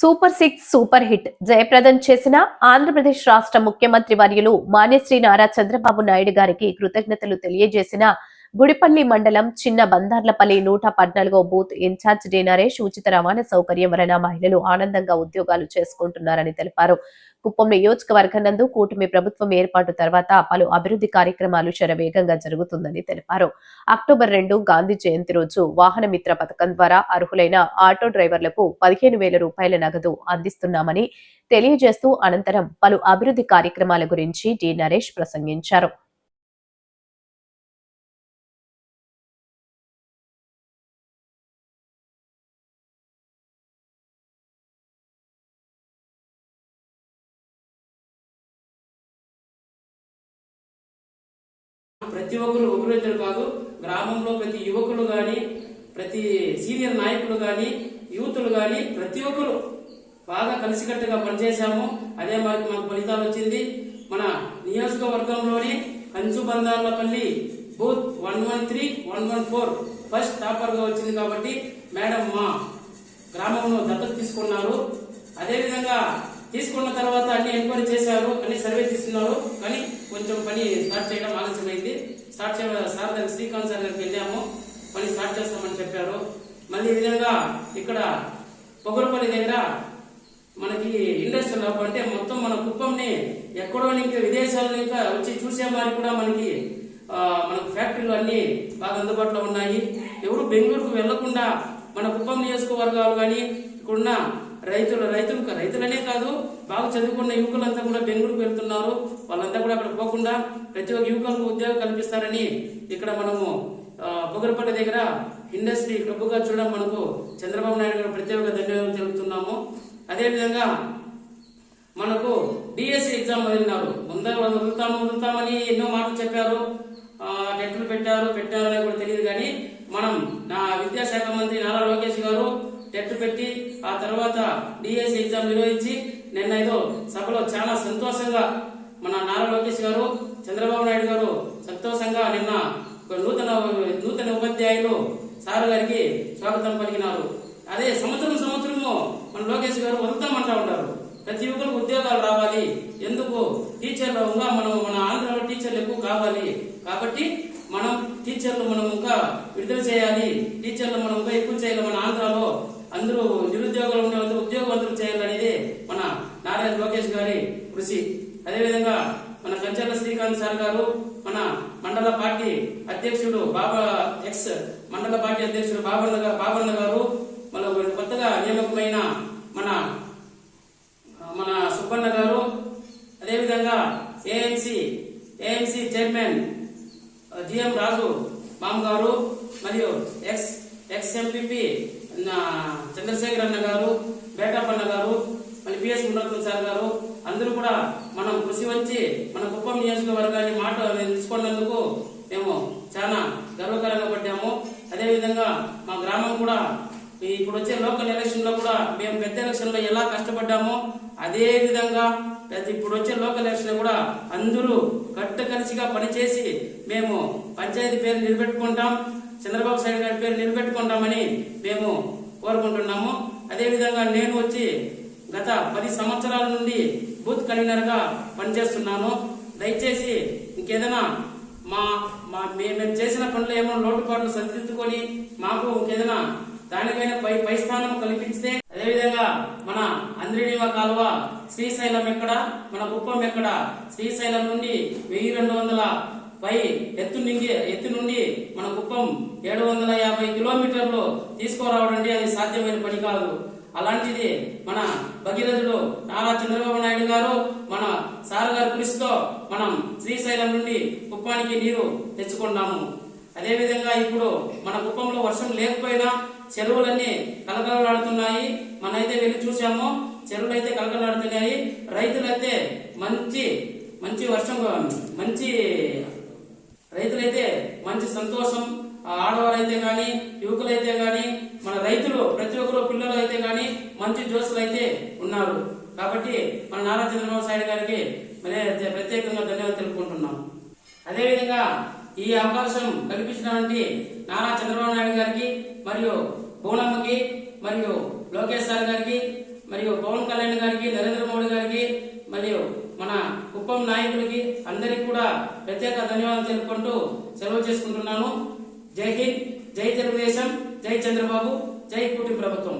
Super six super hit. జయప్రదం చేసిన ఆంధ్రప్రదేశ్ రాష్ట్ర ముఖ్యమంత్రి వర్యులు మాన్యశ్రీ నారా చంద్రబాబు నాయుడు గారికి కృతజ్ఞతలు తెలియజేసిన గుడిపల్లి మండలం చిన్న బందార్లపల్లి నూట పద్నాలుగో బూత్ ఇన్ఛార్జ్ డి నరేష్ ఉచిత రవాణా సౌకర్యం వలన మహిళలు ఆనందంగా ఉద్యోగాలు చేసుకుంటున్నారని తెలిపారు. కుప్పం నియోజకవర్గం నందు కూటమి ప్రభుత్వం ఏర్పాటు తర్వాత పలు అభివృద్ధి కార్యక్రమాలు శరవేగంగా జరుగుతుందని తెలిపారు. అక్టోబర్ రెండు గాంధీ జయంతి రోజు వాహన మిత్ర పథకం ద్వారా అర్హులైన ఆటో డ్రైవర్లకు పదిహేను వేల రూపాయల నగదు అందిస్తున్నామని తెలియజేస్తూ అనంతరం పలు అభివృద్ధి కార్యక్రమాల గురించి డి నరేష్ ప్రసంగించారు. ప్రతి ఒక్కరు ఒకరు ఇద్దరు కాదు గ్రామంలో ప్రతి యువకులు గాని ప్రతి సీనియర్ నాయకులు గాని యూతులు గాని ప్రతి ఒక్కరు బాగా కలిసికట్టుగా పనిచేశాము. అదే మాకు మాకు ఫలితాలు వచ్చింది. మన నియోజకవర్గంలోని Kanchubandarlapalli booth one one three one one four first టాపర్గా వచ్చింది కాబట్టి మేడం మా గ్రామంలో దత్తత తీసుకున్నారు. అదేవిధంగా తీసుకున్న తర్వాత అన్ని ఎంక్వైరీ చేశారు అన్ని సర్వే తీసుకున్నారు కానీ కొంచెం పని స్టార్ట్ చేయడం ఆలస్యమైంది. స్టార్ట్ చేయ సార్ దగ్గర శ్రీకాంత్ సార్ దగ్గరికి వెళ్ళాము. పని స్టార్ట్ చేస్తామని చెప్పారు. మళ్ళీ ఈ విధంగా ఇక్కడ పొగరపల్లి దగ్గర మనకి ఇండస్ట్రియల్ హబ్ అంటే మొత్తం మన కుప్పంని ఎక్కడో ఇంకా విదేశాల ఇంకా వచ్చి చూసే వారికి కూడా మనకి మనకు ఫ్యాక్టరీలు అన్ని బాగా అందుబాటులో ఉన్నాయి. ఎవరు బెంగళూరుకు వెళ్ళకుండా మన కుప్పం నియోజకవర్గాలు కానీ ఇక్కడున్న రైతులు రైతులు రైతులనే కాదు బాగా చదువుకున్న యువకులంతా కూడా బెంగళూరుకు వెళ్తున్నారు. వాళ్ళంతా కూడా అక్కడ పోకుండా ప్రతి ఒక్క యువకులకు ఉద్యోగం కల్పిస్తారని ఇక్కడ మనము పొగరపల్లి దగ్గర ఇండస్ట్రీ క్లబ్గా చూడడం మనకు చంద్రబాబు నాయుడు గారు ప్రత్యేక ధన్యవాదాలు తెలుపుతున్నాము. అదేవిధంగా మనకు డిఎస్సి ఎగ్జామ్ వదిలినారు. ముందర వదులుతాము వదులుతామని ఎన్నో మాటలు చెప్పారు. ఆ, టెట్లు పెట్టారు పెట్టారు అనేది కూడా తెలియదు కానీ మనం డిఎస్సి ఎగ్జామ్ నిర్వహించి నిన్న ఏదో సభలో చాలా సంతోషంగా మన నారా లోకేష్ గారు చంద్రబాబు నాయుడు గారు సంతోషంగా నిన్న ఒక నూతన నూతన ఉపాధ్యాయులు సార్ గారికి స్వాగతం పలికినారు. అదే సంవత్సరం సంవత్సరము మన లోకేష్ గారు వదులుతామంటా ఉంటారు ప్రతి ఒక్కరికి ఉద్యోగాలు రావాలి. ఎందుకు? టీచర్లు ఇంకా మనం మన ఆంధ్రాలో టీచర్లు ఎక్కువ కావాలి. కాబట్టి మనం టీచర్లు మనం ఇంకా విడుదల చేయాలి. టీచర్లు మనం ఇంకా ఎక్కువ చేయాలి. మన ఆంధ్రాలో అందరూ నిరుద్యోగులు ఉండే వాళ్ళందరూ ఉద్యోగవంతులు చేయాలనేది మన నారాయణ లోకేష్ గారి కృషి అదేవిధంగా మన కంచర్ల శ్రీకాంత్ సార్ గారు మన మండల పార్టీ అధ్యక్షుడు బాబా ఎక్స్ మండల పార్టీ అధ్యక్షుడు బాబన్న బాబన్న గారు మన కొత్తగా నియామకమైన మన మన సుబ్బన్న గారు అదేవిధంగా AMC AMC chairman GM Raju ma'am గారు మరియు ఎక్స్ ఎక్స్ ఎంపీపీ చంద్రశేఖర్ అన్న గారు బేటాపన్న గారు మళ్ళీ పిఎస్ మురత్నం సార్ గారు అందరూ కూడా మనం కృషి వచ్చి మన కుప్పం నియోజకవర్గాన్ని మాట తీసుకున్నందుకు మేము చాలా గర్వకరంగా పడ్డాము. అదేవిధంగా మా గ్రామం కూడా ఇప్పుడు వచ్చే లోకల్ ఎలక్షన్లో కూడా మేము పెద్ద ఎలక్షన్లో ఎలా కష్టపడ్డామో అదే విధంగా ఇప్పుడు వచ్చే లోకల్ ఎలక్షన్ కూడా అందరూ కట్టు కలిసిగా పనిచేసి మేము పంచాయతీ పేరు నిలబెట్టుకుంటాం చంద్రబాబు సైడ్ గారి పేరు నిలబెట్టుకుంటామని మేము కోరుకుంటున్నాము. అదే విధంగా నేను వచ్చి గత పది సంవత్సరాల నుండి బూత్ కన్వీనర్గా పనిచేస్తున్నాను. దయచేసి ఇంకేదైనా మా మా మే- మేము చేసిన పనులు ఏమైనా లోటుపాట్లు సరిదిద్దుకొని మాకు ఇంకేదైనా దానిపైన పై పై స్థానం కల్పిస్తే అదేవిధంగా మన అంద్రినీవ కాలువ శ్రీశైలం ఎక్కడ మన కుప్పం ఎక్కడ? శ్రీశైలం నుండి వెయ్యి రెండు వందల పై ఎత్తు నుండి ఎత్తు నుండి మన కుప్పం ఏడు వందల యాభై కిలోమీటర్లు తీసుకురావడం అది సాధ్యమైన పని కాదు. అలాంటిది మన భగీరథుడు నారా చంద్రబాబు నాయుడు గారు మన సార్ గారి కృషితో మనం శ్రీశైలం నుండి కుప్పానికి నీరు తెచ్చుకున్నాము. అదేవిధంగా ఇప్పుడు మన కుప్పంలో వర్షం లేకపోయినా చెరువులన్నీ కలకలలాడుతున్నాయి మనైతే వెళ్ళి చూసాము చెరువులు అయితే కలకలాడుతున్నాయి రైతులైతే మంచి మంచి వర్షం మంచి రైతులైతే మంచి సంతోషం. ఆ ఆడవారైతే కానీ యువకులైతే కానీ మన రైతులు ప్రతి ఒక్కరు పిల్లలు అయితే గాని మంచి జోసులు అయితే ఉన్నారు కాబట్టి మన నారా చంద్రబాబు నాయుడు గారికి మరి ప్రత్యేకంగా ధన్యవాదాలు తెలుపుకుంటున్నాం అదేవిధంగా ఈ అవకాశం కల్పించినటువంటి నారా చంద్రబాబు నాయుడు గారికి మరియు బోనమ్మకి మరియు లోకేష్ సార్ గారికి మరియు పవన్ కళ్యాణ్ గారికి నరేంద్ర మోడీ గారికి మరియు మన కుప్పం నాయకులకి అందరికీ కూడా ప్రత్యేక ధన్యవాదాలు తెలుపుకుంటూ సెలవు చేసుకుంటున్నాను. జై హింద్ జై తెలుగుదేశం జై చంద్రబాబు జై కూటమి ప్రభుత్వం.